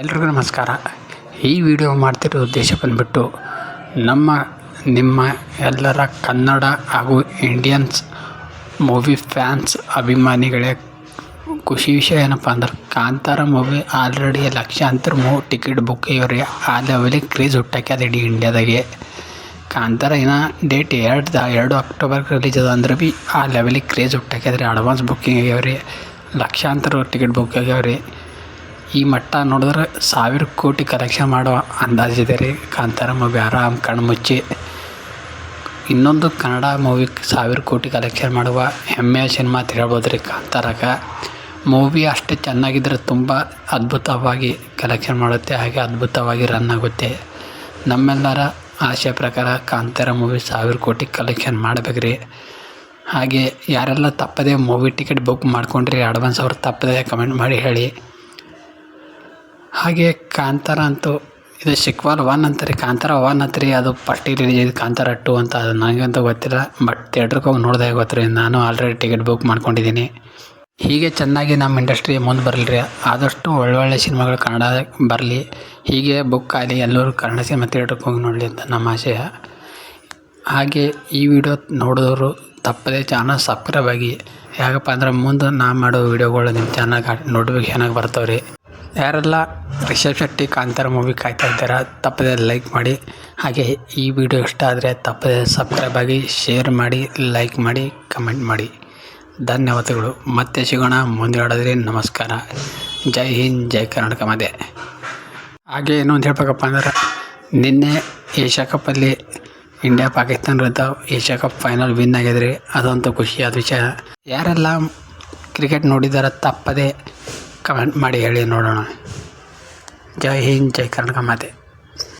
ಎಲ್ರಿಗೂ ನಮಸ್ಕಾರ. ಈ ವಿಡಿಯೋ ಮಾಡ್ತಿರೋ ಉದ್ದೇಶ ಬಂದ್ಬಿಟ್ಟು ನಮ್ಮ, ನಿಮ್ಮ ಎಲ್ಲರ ಕನ್ನಡ ಹಾಗೂ ಇಂಡಿಯನ್ಸ್ ಮೂವಿ ಫ್ಯಾನ್ಸ್ ಅಭಿಮಾನಿಗಳೇ, ಖುಷಿ ವಿಷಯ ಏನಪ್ಪ ಅಂದ್ರೆ ಕಾಂತಾರ ಮೂವಿ ಆಲ್ರೆಡಿ ಲಕ್ಷಾಂತರ ಮೂ ಟಿಕೆಟ್ ಬುಕ್ ಇವ್ರಿ. ಆ ಲೆವೆಲಿಗೆ ಕ್ರೇಜ್ ಹುಟ್ಟಾಕ್ಯದ ಇಡೀ ಇಂಡಿಯಾದಾಗೆ. ಕಾಂತಾರ ಇನ್ನು ಡೇಟ್ ಎರಡು ಎರಡು ಅಕ್ಟೋಬರ್ ರಿಲೀಸ್ ಅದ ಅಂದ್ರೆ ಭೀ ಆ ಲೆವೆಲಿಗೆ ಕ್ರೇಜ್ ಹುಟ್ಟಾಕ್ಯದ್ರಿ ಅಡ್ವಾನ್ಸ್ ಬುಕ್ಕಿಂಗ್ ಆಗ್ಯಾವ್ರಿ ಲಕ್ಷಾಂತರ ಟಿಕೆಟ್ ಬುಕ್ ಆಗ್ಯಾವ್ರಿ ಈ ಮಟ್ಟ ನೋಡಿದ್ರೆ ಸಾವಿರ ಕೋಟಿ ಕಲೆಕ್ಷನ್ ಮಾಡೋ ಅಂದಾಜಿದೆ ರೀ. ಕಾಂತಾರ ಮೂವಿ ಆರಾಮ್ ಕಣ್ಮುಚ್ಚಿ ಇನ್ನೊಂದು ಕನ್ನಡ ಮೂವಿ ಸಾವಿರ ಕೋಟಿ ಕಲೆಕ್ಷನ್ ಮಾಡುವ ಹೆಮ್ಮೆಯ ಸಿನಿಮಾ ಅಂತ ಹೇಳ್ಬೋದು ರೀ ಕಾಂತಾರಕ ಮೂವಿ ಅಷ್ಟೇ ಚೆನ್ನಾಗಿದ್ದರೆ ತುಂಬ ಅದ್ಭುತವಾಗಿ ಕಲೆಕ್ಷನ್ ಮಾಡುತ್ತೆ, ಹಾಗೆ ಅದ್ಭುತವಾಗಿ ರನ್ ಆಗುತ್ತೆ. ನಮ್ಮೆಲ್ಲರ ಆಸೆ ಪ್ರಕಾರ ಕಾಂತಾರ ಮೂವಿ ಸಾವಿರ ಕೋಟಿ ಕಲೆಕ್ಷನ್ ಮಾಡ್ಬೇಕು ರೀ. ಹಾಗೆ ಯಾರೆಲ್ಲ ತಪ್ಪದೆ ಮೂವಿ ಟಿಕೆಟ್ ಬುಕ್ ಮಾಡ್ಕೊಂಡ್ರಿ ಅಡ್ವಾನ್ಸ್ ಅವ್ರು ತಪ್ಪದೆ ಕಮೆಂಟ್ ಮಾಡಿ ಹೇಳಿ. ಹಾಗೆ ಕಾಂತಾರ ಅಂತೂ ಇದು ಸಿಕ್ವಲ್ ಒನ್ ಅಂತಾರೆ ಕಾಂತಾರ ಒನ್ ಅಂತ್ರಿ ಅದು ಪಟ್ಟಿ ರಿಲೀಸ್ ಕಾಂತಾರ ಟು ಅಂತ ಅದು ನನಗಂತೂ ಗೊತ್ತಿಲ್ಲ ಬಟ್ ಥಿಯೇಟ್ರಿಗೆ ಹೋಗಿ ನೋಡಿದಾಗ ಗೊತ್ತು ರೀ, ನಾನು ಆಲ್ರೆಡಿ ಟಿಕೆಟ್ ಬುಕ್ ಮಾಡ್ಕೊಂಡಿದ್ದೀನಿ. ಹೀಗೆ ಚೆನ್ನಾಗಿ ನಮ್ಮ ಇಂಡಸ್ಟ್ರಿ ಮುಂದೆ ಬರಲಿ ರೀ, ಆದಷ್ಟು ಒಳ್ಳೊಳ್ಳೆ ಸಿನಿಮಾಗಳು ಕನ್ನಡ ಬರಲಿ, ಹೀಗೆ ಬುಕ್ ಆಗಲಿ, ಎಲ್ಲರೂ ಕನ್ನಡ ಸಿನಿಮಾ ಥಿಯೇಟ್ರಿಗೆ ಹೋಗಿ ನೋಡಲಿ ಅಂತ ನಮ್ಮ ಆಶಯ. ಹಾಗೆ ಈ ವಿಡಿಯೋ ನೋಡಿದವರು ತಪ್ಪದೇ ಚಾನಲ್ ಸಬ್ಸ್ಕ್ರೈಬ್ ಆಗಿ, ಯಾಕಪ್ಪ ಅಂದ್ರೆ ಮುಂದೆ ನಾ ಮಾಡೋ ವಿಡಿಯೋಗಳು ನಿಮ್ಮ ಚಾನಲ್ಗೆ ನೋಟಿಫಿಕೇಶನ್ ಆಗಿ ಬರ್ತಾವೆ ರೀ ಯಾರೆಲ್ಲ ರಿಷಬ್ ಶೆಟ್ಟಿ, ಕಾಂತಾರ ಮೂವಿ ಕಾಯ್ತಾ ಇದ್ದೀರಾ, ತಪ್ಪದೆ ಲೈಕ್ ಮಾಡಿ. ಹಾಗೆ ಈ ವಿಡಿಯೋ ಇಷ್ಟ ಆದರೆ ತಪ್ಪದೆ ಸಬ್ಸ್ಕ್ರೈಬ್ ಆಗಿ, ಶೇರ್ ಮಾಡಿ, ಲೈಕ್ ಮಾಡಿ, ಕಮೆಂಟ್ ಮಾಡಿ. ಧನ್ಯವಾದಗಳು. ಮತ್ತೆ ಸಿಗೋಣ ಮುಂದೆ ಆಡೋದ್ರಿ ನಮಸ್ಕಾರ. ಜೈ ಹಿಂದ್, ಜೈ ಕರ್ನಾಟಕ ಮದೆ ಹಾಗೆ ಇನ್ನೊಂದು ಹೇಳ್ಬೇಕಪ್ಪ ಅಂದ್ರೆ, ನಿನ್ನೆ ಏಷ್ಯಾ ಕಪ್ಪಲ್ಲಿ ಇಂಡಿಯಾ ಪಾಕಿಸ್ತಾನ ವಿರುದ್ಧ ಏಷ್ಯಾ ಕಪ್ ಫೈನಲ್ ವಿನ್ ಆಗಿದ್ರಿ ಅದಂತೂ ಖುಷಿಯಾದ ವಿಷಯ ಯಾರೆಲ್ಲ ಕ್ರಿಕೆಟ್ ನೋಡಿದಾರ ತಪ್ಪದೆ ಕಮೆಂಟ್ ಮಾಡಿ ಹೇಳಿ ನೋಡೋಣ. ಜೈ ಹಿಂದ್ ಜೈ ಕರ್ನಾಟಕ ಮಾತೆ.